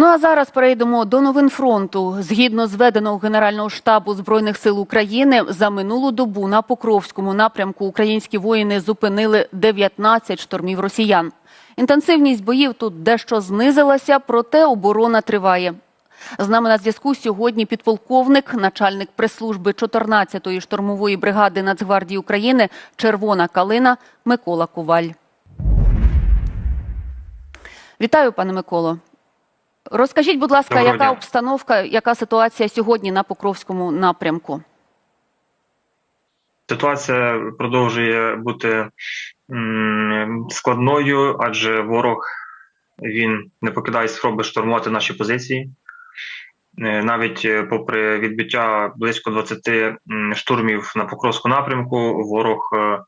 Ну а зараз перейдемо до новин фронту. Згідно зведеного Генерального штабу збройних сил України, за минулу добу на Покровському напрямку українські воїни зупинили 19 штурмів росіян. Інтенсивність боїв тут дещо знизилася, проте оборона триває. З нами на зв'язку сьогодні підполковник, начальник прес-служби 14-ї штурмової бригади Нацгвардії України Червона калина Микола Коваль. Вітаю, пане Миколо. Розкажіть, будь ласка, Доброго яка дня. обстановка, яка ситуація сьогодні на Покровському напрямку? Ситуація продовжує бути складною, адже ворог він не покидає спроби штурмувати наші позиції. Е, Навіть е, попри відбиття близько 20 штурмів на Покровську напрямку, ворог е,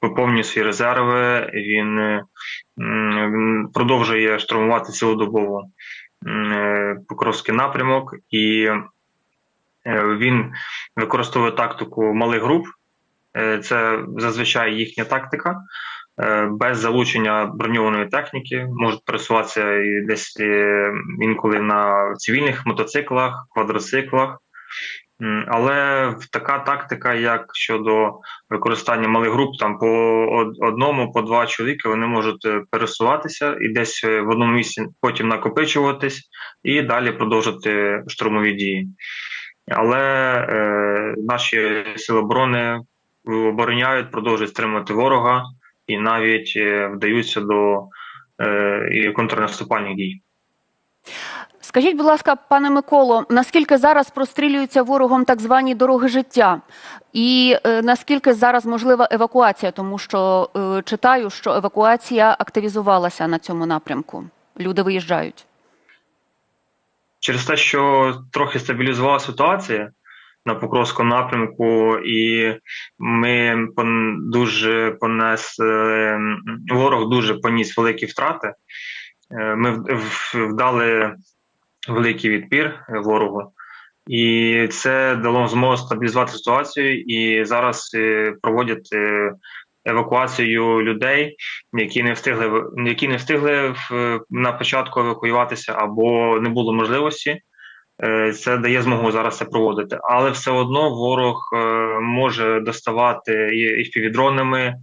поповнює свої резерви. Він е, продовжує штурмувати цілодобово е, Покровський напрямок і е, він використовує тактику малих груп. Е, Це зазвичай їхня тактика. Е, Без залучення броньованої техніки можуть пересуватися десь е, інколи на цивільних мотоциклах, квадроциклах. Але така тактика, як щодо використання малих груп, там по одному, по два чоловіки, вони можуть е, пересуватися і десь е, в одному місці потім накопичуватись і далі продовжити штурмові дії. Але е, наші сили оборони обороняють, продовжують стримувати ворога і навіть е, вдаються до е, контрнаступальних дій. Скажіть, будь ласка, пане Миколо, наскільки зараз прострілюються ворогом так звані дороги життя? І е, наскільки зараз можлива евакуація? Тому що е, читаю, що евакуація активізувалася на цьому напрямку. Люди виїжджають. Через те, що трохи стабілізувала ситуація на Покровському напрямку, і ми дуже понес е, ворог дуже поніс великі втрати. Ми вдали великий відпір ворогу, і це дало змогу стабілізувати ситуацію. І зараз е, проводять е, евакуацію людей, які не встигли які не встигли на початку евакуюватися або не було можливості. Е, Це дає змогу зараз це проводити, але все одно ворог е, може доставати і м,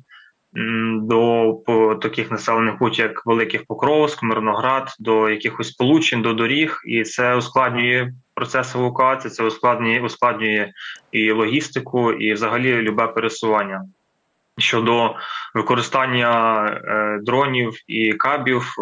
до таких населених пунктів, як Великих Покровськ, Мирноград, до якихось сполучень, до доріг, і це ускладнює процес евакуації, це ускладнює ускладнює і логістику, і взагалі любе пересування. Щодо використання е, дронів і кабів е,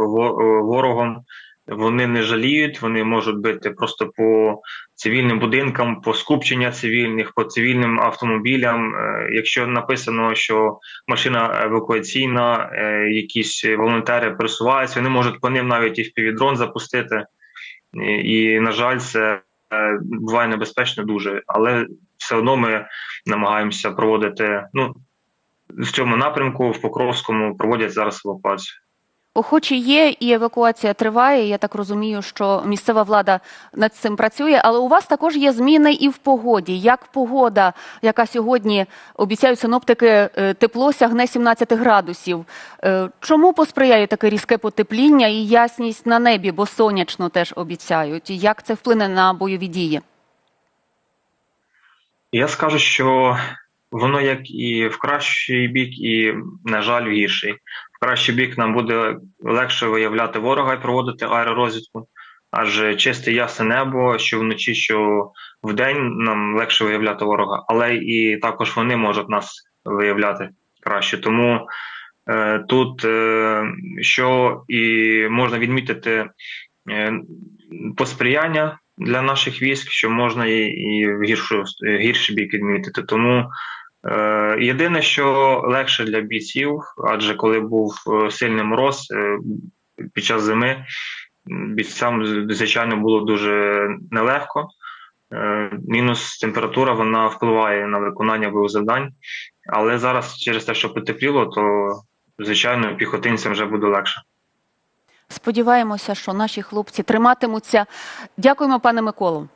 ворогом, вони не жаліють, вони можуть бити просто по цивільним будинкам, по скупчення цивільних, по цивільним автомобілям. Е, Якщо написано, що машина евакуаційна, е, якісь волонтери пересуваються, вони можуть по ним навіть і впівдрон запустити. І, на жаль, це е, буває небезпечно дуже, але все одно ми намагаємося проводити. Ну в цьому напрямку в Покровському проводять зараз евакуацію. Охочі є, і евакуація триває. Я так розумію, що місцева влада над цим працює. Але у вас також є зміни і в погоді. Як погода, яка сьогодні обіцяють синоптики, е, тепло сягне 17 градусів. Е, Чому посприяє таке різке потепління і ясність на небі, бо сонячно теж обіцяють? Як це вплине на бойові дії? Я скажу, що воно як і в кращий бік, і, на жаль, в гірший. В кращий бік нам буде легше виявляти ворога і проводити аеророзвідку, адже чисте ясне небо, що вночі, що вдень нам легше виявляти ворога, але і також вони можуть нас виявляти краще. Тому е, тут е, що і можна відмітити е, посприяння для наших військ, що можна і, і в гіршу гірший бік відмітити. Тому е, єдине, що легше для бійців, адже коли був е, сильний мороз е, під час зими, бійцям звичайно було дуже нелегко. Е, Мінус температура вона впливає на виконання бойових завдань, але зараз через те, що потепліло, то звичайно піхотинцям вже буде легше. Сподіваємося, що наші хлопці триматимуться. Дякуємо, пане Миколу.